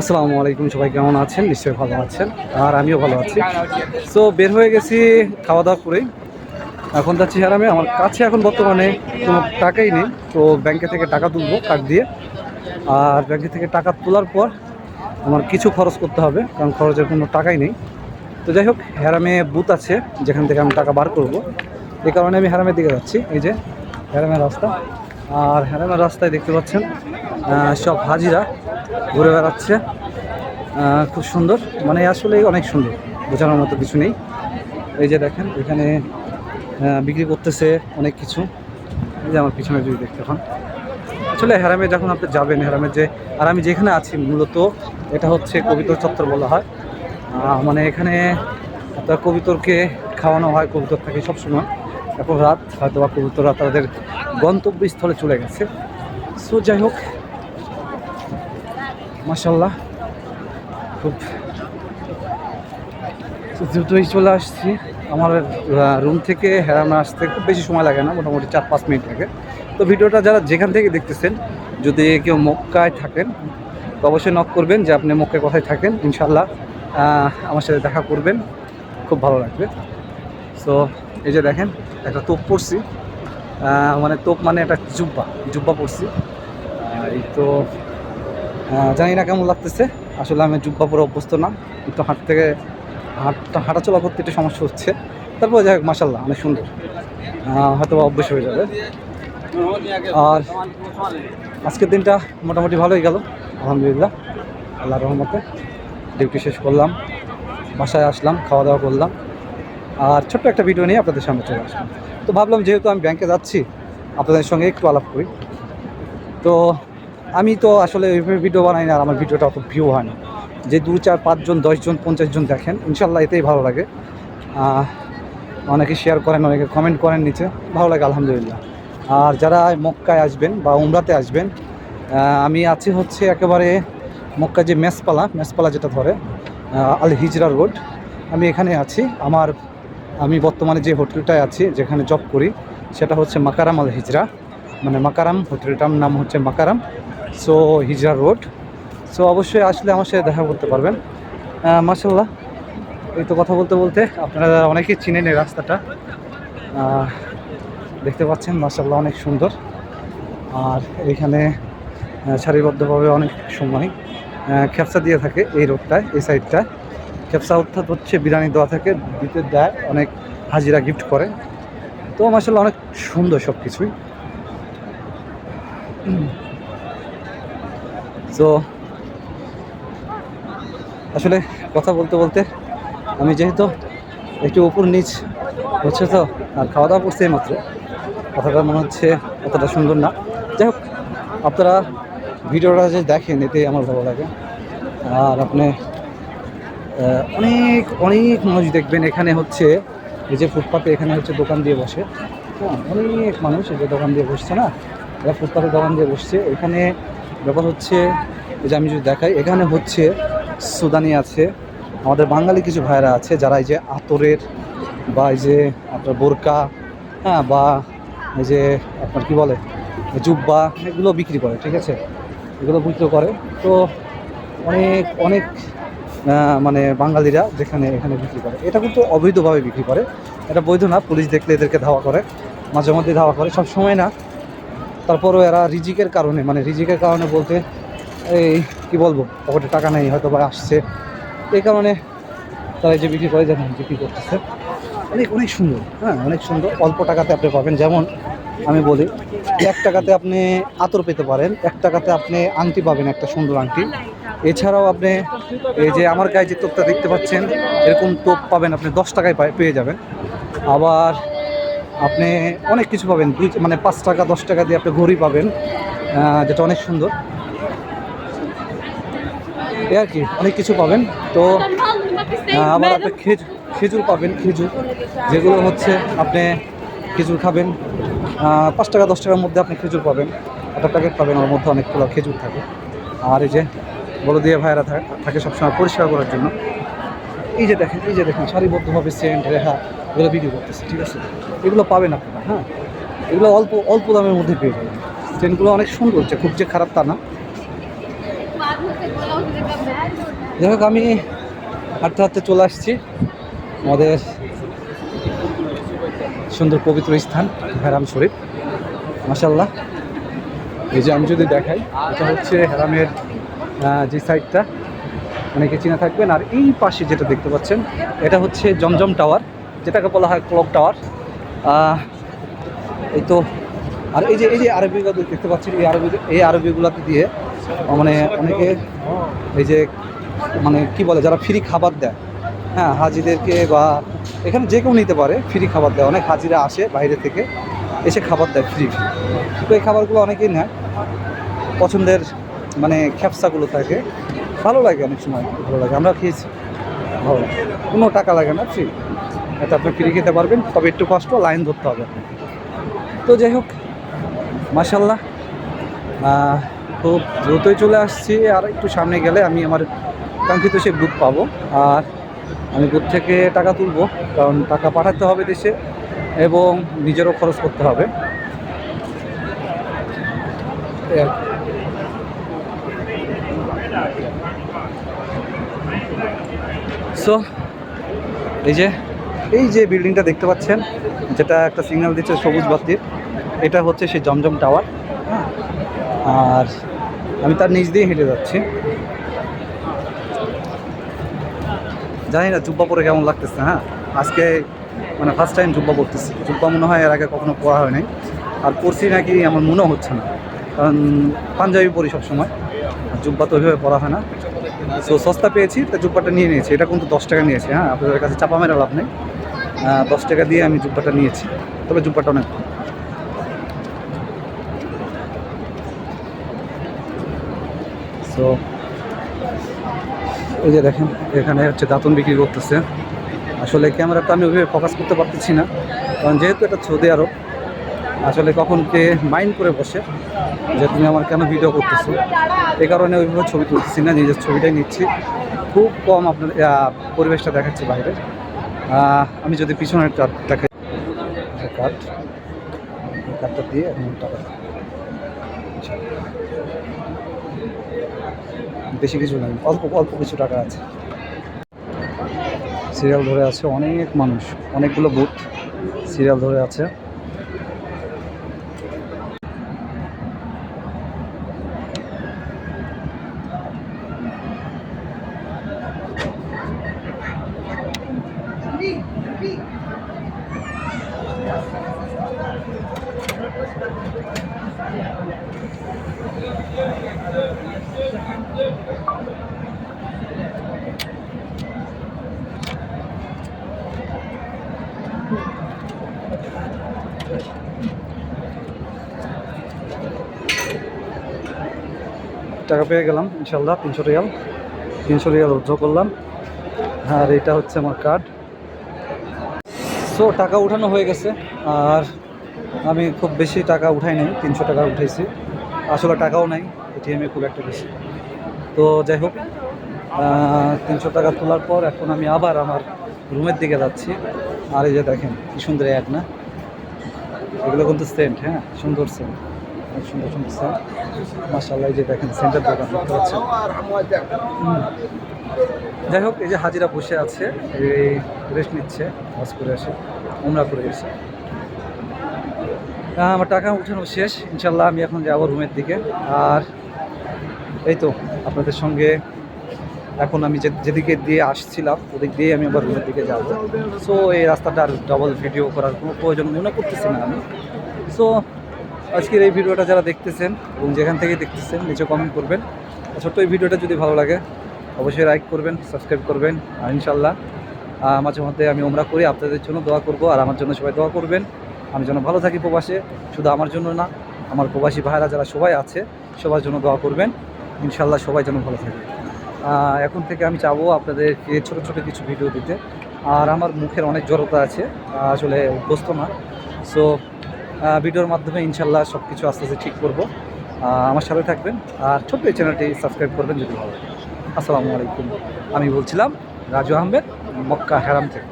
আসসালামু আলাইকুম, সবাই কেমন আছেন? নিশ্চয়ই ভালো আছেন, আর আমিও ভালো আছি। সো বের হয়ে গেছি খাওয়া দাওয়া করে এখন যাচ্ছি হারামে, আমার কাছে এখন বর্তমানে কোনো টাকাই নেই। তো ব্যাংকে থেকে টাকা তুলবো, কার্ড দিয়ে। আর ব্যাংকে থেকে টাকা তোলার পর আমার কিছু খরচ করতে হবে, কারণ খরচের কোনো টাকাই নেই। তো যাই হোক হ্যারামে বুথ আছে, যেখান থেকে আমি টাকা বার করব। এই কারণে আমি হ্যারামের দিকে যাচ্ছি, এই যে হ্যারামের রাস্তা। আর হ্যারামের রাস্তায় দেখতে পাচ্ছেন সব হাজিরা। ঘুরে বেড়াচ্ছে। খুব সুন্দর। মানে আসলে অনেক সুন্দর। বোঝানোর মতো কিছু নেই। এই যে দেখেন, এখানে বিক্রি করতেছে অনেক কিছু। এই যে আমার পিছনে যদি দেখতে পান। আসলে হ্যারামে যখন আপনি যাবেন হ্যারামে যে, আর আমি যেখানে আছি মূলত, এটা হচ্ছে কবিতর চত্বর বলা হয়। মানে এখানে আপনার কবিতরকে খাওয়ানো হয়, কবিতর থাকে সবসময়। এখন রাত হয়তো বা কবিতররা তাদের গন্তব্যস্থলে চলে গেছে। সো যাই হোক মাসাল্লাহ খুব দ্রুতই চলে আসছি। আমার রুম থেকে হেরামে আসতে খুব বেশি সময় লাগে না, মোটামুটি চার পাঁচ মিনিট লাগে। তো ভিডিওটা যারা যেখান থেকে দেখতেছেন, যদি কেউ মক্কায় থাকেন, তো অবশ্যই নক করবেন যে আপনি মক্কায় কোথায় থাকেন ইনশাল্লাহ আমার সাথে দেখা করবেন। খুব ভালো লাগবে। সো এই যে দেখেন, একটা তোপ পড়ছি। মানে তোপ মানে একটা জুব্বা জুব্বা পড়ছি। এই তো জানি না কেমন লাগতেছে। আসলে আমি জুব্বা পরে অভ্যস্ত না একটু হাঁট থেকে হাঁটটা হাঁটাচলা করতে একটু সমস্যা হচ্ছে। তারপর যাই হোক মাসাল্লাহ অনেক সুন্দর। হয়তো অভ্যেস হয়ে যাবে। আর আজকের দিনটা মোটামুটি ভালোই গেল, আলহামদুলিল্লাহ আল্লাহ রহমতে। ডিউটি শেষ করলাম, বাসায় আসলাম, খাওয়া দাওয়া করলাম। আর ছোট্ট একটা ভিডিও নিয়ে আপনাদের সামনে চলে আসলাম। তো ভাবলাম যেহেতু আমি ব্যাংকে যাচ্ছি, আপনাদের সঙ্গে একটু আলাপ করি। তো আমি তো আসলে এইভাবে ভিডিও বানাই না আর আমার ভিডিওটা অত ভিউ হয় না। যে দু চার পাঁচজন দশজন পঞ্চাশ জন দেখেন, ইনশাল্লাহ এতেই ভালো লাগে। অনেকে শেয়ার করেন, অনেকে কমেন্ট করেন নিচে, ভালো লাগে, আলহামদুলিল্লাহ। আর যারা মক্কায় আসবেন বা উমরাতে আসবেন আমি আছি হচ্ছে একেবারে মক্কা যে মেসপালা মেসপালা যেটা ধরে আল হিজরা রোড আমি এখানে আছি, আমার, আমি বর্তমানে যে হোটেলটায় আছি, যেখানে জব করি, সেটা হচ্ছে মাকারাম আল হিজরা মানে মাকারাম হোটেলটার নাম হচ্ছে Makaram. So Hijra road. So অবশ্যই আসলে আমার সাথে দেখা করতে পারবেন। মাসাল্লাহ এই তো কথা বলতে বলতে আপনারা অনেকেই চিনেন এই রাস্তাটা। দেখতে পাচ্ছেন মাসাল্লাহ অনেক সুন্দর। আর এখানে সারিবদ্ধভাবে অনেক সময় খেপসা দিয়ে থাকে এই রোডটায়, এই সাইডটায় খেপসা অর্থাৎ হচ্ছে বিরিয়ানি দেওয়া থাকে দিতে দেয়, অনেক হাজিরা গিফট করে। তো মাসাল্লাহ অনেক সুন্দর সব কিছুই তো আসলে কথা বলতে বলতে আমি যেহেতু একটু উপর নিচ হচ্ছে তো, আর খাওয়া দাওয়া করছে মাত্র কথাটা মনে হচ্ছে অতটা সুন্দর না। যাই হোক, আপনারা ভিডিওটা যে দেখেন, এতে আমার ভালো লাগে। আর আপনি অনেক অনেক মানুষ দেখবেন এখানে হচ্ছে, এই যে ফুটপাতে এখানে হচ্ছে দোকান দিয়ে বসে। হ্যাঁ অনেক মানুষ এই যে দোকান দিয়ে বসছে না? এরা ফুটপাতে দোকান দিয়ে বসছে। এখানে ব্যাপার হচ্ছে, এই যে আমি যদি দেখাই, এখানে হচ্ছে সুদানি আছে, আমাদের বাঙালি কিছু ভাইরা আছে, যারা এই যে আতরের বা এই যে আপনার বোরকা হ্যাঁ বা এই যে আপনার কি বলে, জুব্বা, এগুলো বিক্রি করে, ঠিক আছে? এগুলো বিক্রি করে। তো অনেক অনেক মানে বাঙালিরা যেখানে, এখানে বিক্রি করে। এটা কিন্তু অবৈধভাবে বিক্রি করে। এটা বৈধ না, পুলিশ দেখলে এদেরকে ধাওয়া করে মাঝে মধ্যে ধাওয়া করে সব সময় না। তারপরও এরা রিজিকের কারণে মানে রিজিকের কারণে বলতে এই কি বলব, পকেটে টাকা নেই, হয়তো বা আসছে। এই কারণে তারা যে বিক্রি করে, দেখেন বিক্রি করতেছে। অনেক অনেক সুন্দর হ্যাঁ অনেক সুন্দর। অল্প টাকাতে আপনি পাবেন। যেমন আমি বলি, এক টাকাতে আপনি আতর পেতে পারেন, এক টাকাতে আপনি আংটি পাবেন, একটা সুন্দর আংটি। এছাড়াও আপনি এই যে আমার গায়ে যে তোপটা দেখতে পাচ্ছেন, এরকম তোপ পাবেন, আপনি দশ টাকায় পেয়ে যাবেন। আবার আপনি অনেক কিছু পাবেন, দুই মানে পাঁচ টাকা, দশ টাকা দিয়ে আপনি ঘড়ি পাবেন যেটা অনেক সুন্দর। এই আর কি, অনেক কিছু পাবেন। তো আবার আপনি খেজুর খেজুর পাবেন, খেজুর, যেগুলো হচ্ছে আপনি খেজুর খাবেন পাঁচ টাকা, দশ টাকার মধ্যে আপনি খেজুর পাবেন। একটা প্যাকেট পাবেন, ওর মধ্যে অনেকগুলো খেজুর থাকে। আর এই যে বড় দিয়ে ভাইয়েরা থাকে সবসময় পরিষ্কার করার জন্য। এই যে দেখেন, এই যে দেখেন, সারিবদ্ধভাবে সেন্ট রেহা এগুলো বিক্রি করতেছে, ঠিক আছে? এগুলো পাবেন আপনারা হ্যাঁ? এগুলো অল্প অল্প দামের মধ্যে পেয়ে যাবেন। সেন্টগুলো অনেক সুন্দর হচ্ছে খুব যে খারাপ তা না। যাই হোক, আমি হাঁটতে হাঁটতে চলে আসছি আমাদের সুন্দর পবিত্র স্থান, হেরাম শরীফ। মাসাল্লাহ এই যে আমি যদি দেখাই, এটা হচ্ছে হেরামের যে সাইডটা অনেকে চিনে থাকবেন। আর এই পাশে যেটা দেখতে পাচ্ছেন, এটা হচ্ছে জমজম টাওয়ার, যেটাকে বলা হয় ক্লক টাওয়ার। এই তো, আর এই যে এই যে আরবিগুলো দেখতে পাচ্ছেন, এই আরবি, এই আরবিগুলোতে দিয়ে মানে অনেকে এই যে মানে কি বলে, যারা ফ্রি খাবার দেয়। হ্যাঁ হাজিদেরকে বা এখানে যে কেউ নিতে পারে ফ্রি খাবার দেয়। অনেক হাজিরা আসে বাইরে থেকে, এসে খাবার দেয় ফ্রি ফ্রি তো এই খাবারগুলো অনেকেই নেয়। পছন্দের মানে খ্যাপসাগুলো থাকে। ভালো লাগে অনেক সময়, ভালো লাগে। আমরা খেয়েছি, ভালো কোনো টাকা লাগে না ফ্রি এটা আপনি ফ্রি খেতে পারবেন, তবে একটু কষ্ট, লাইন ধরতে হবে। তো যাই হোক মাসাল্লাহ খুব দ্রুতই চলে আসছি, আর একটু সামনে গেলে আমি আমার কাঙ্ক্ষিত সে বুথ পাবো। আর আমি বুথ থেকে টাকা তুলবো, কারণ টাকা পাঠাতে হবে দেশে, এবং নিজেরও খরচ করতে হবে এই আর কি। সো এই যে এই যে বিল্ডিংটা দেখতে পাচ্ছেন, যেটা একটা সিগন্যাল দিচ্ছে সবুজ বাতির, এটা হচ্ছে সেই জমজম টাওয়ার হ্যাঁ? আর আমি তার নিচ দিয়ে হেঁটে যাচ্ছি। জানি না জুব্বা পরে কেমন লাগতেছে হ্যাঁ? আজকে মানে ফার্স্ট টাইম জুব্বা পরতেছি। জুব্বা মনে হয় এর আগে কখনো পরা হয় নাই আর পরছি নাকি আমার মনেও হচ্ছে না। কারণ পাঞ্জাবি পরি সবসময় জুব্বা তো ওইভাবে পরা হয় না। সো সস্তা পেয়েছি, তা জুব্বাটা নিয়ে নিয়েছি। এটা কিন্তু দশ টাকা নিয়েছি হ্যাঁ? আপনাদের কাছে চাপা মেরা লাভ নেই দশ টাকা দিয়ে আমি জুব্বাটা নিয়েছি, তবে জুব্বাটা অনেক। সো এই যে দেখেন, এখানে হচ্ছে দাঁতন বিক্রি করতেছে। আসলে ক্যামেরাটা আমি ওইভাবে ফোকাস করতে পারতেছি না, কারণ যেহেতু এটা সৌদি আরব আসলে কখন কে মাইন্ড করে বসে যে তুমি আমার কেন ভিডিও করতেছো? এ কারণে ওইভাবে ছবি তুলতেছি না, নিজের ছবিটাই নিচ্ছি। খুব কম আপনার পরিবেশটা দেখাচ্ছে বাইরে। আমি যদি পিছনের কাঠ দেখাই কাঠ এই কাঠটা দিয়ে এখন টাকা বেশি কিছু নাই, অল্প অল্প কিছু টাকা আছে। সিরিয়াল ধরে আছে অনেক মানুষ, অনেকগুলো বুথ সিরিয়াল ধরে আছে। টাকা পেয়ে গেলাম ইনশাল্লাহ তিনশো রিয়াল। তিনশো রিয়াল উদ্ধ করলাম। আর এটা হচ্ছে আমার কার্ড সো টাকা উঠানো হয়ে গেছে। আর আমি খুব বেশি টাকা উঠাই নাই, তিনশো টাকা উঠাইছি। আসলে টাকাও নাই এটিএমে খুব একটা বেশি। তো যাই হোক তিনশো টাকা তোলার পর এখন আমি আবার আমার রুমের দিকে যাচ্ছি। আর এই যে দেখেন, কি সুন্দর অ্যাড না? এগুলো কিন্তু সেন্ট হ্যাঁ? সুন্দর সেন্ট। সুন্দর সুন্দর সেন্ট। মাসাল্লাহ যে দেখেন, সেন্টার দোকান দেখতে যাই হোক, এই যে হাজিরা বসে আছে, এই রেস্ট নিচ্ছে হজ করে আসে, উমরা করে এসে আমার টাকা উঠানো শেষ। ইনশাল্লাহ আমি এখন যাব রুমের দিকে। আর এই তো, আপনাদের সঙ্গে এখন আমি যেদিকে দিয়ে আসছিলাম, ওদিক দিয়ে আমি আবার রুমের দিকে যাব। সো এই রাস্তাটা আর ডবল ভিডিও করার কোনো প্রয়োজন মনে করতেছি না আমি। সো আজকের এই ভিডিওটা যারা দেখতেছেন এবং যেখান থেকে দেখতেছেন, নিচে কমেন্ট করবেন। ছোট্ট এই ভিডিওটা যদি ভালো লাগে, অবশ্যই লাইক করবেন সাবস্ক্রাইব করবেন। আর ইনশাল্লাহ মাঝে মধ্যে আমি ওমরা করি, আপনাদের জন্য দোয়া করব। আর আমার জন্য সবাই দোয়া করবেন। আমি যেন ভালো থাকি প্রবাসে, শুধু আমার জন্য না, আমার প্রবাসী ভাইরা যারা সবাই আছে, সবার জন্য দোয়া করবেন। ইনশাল্লাহ সবাই যেন ভালো থাকে। এখন থেকে আমি চাবো আপনাদেরকে ছোটো ছোটো কিছু ভিডিও দিতে। আর আমার মুখের অনেক জড়তা আছে আসলে অভ্যস্ত না। সো ভিডিওর মাধ্যমে ইনশাল্লাহ সব কিছু আস্তে আস্তে ঠিক করব। আমার সাথে থাকবেন। আর ছোট্ট এই চ্যানেলটি সাবস্ক্রাইব করবেন যদি ভালো লাগে। আসসালামু আলাইকুম। আমি বলছিলাম, রাজু আহমেদ, মক্কা হেরাম থেকে।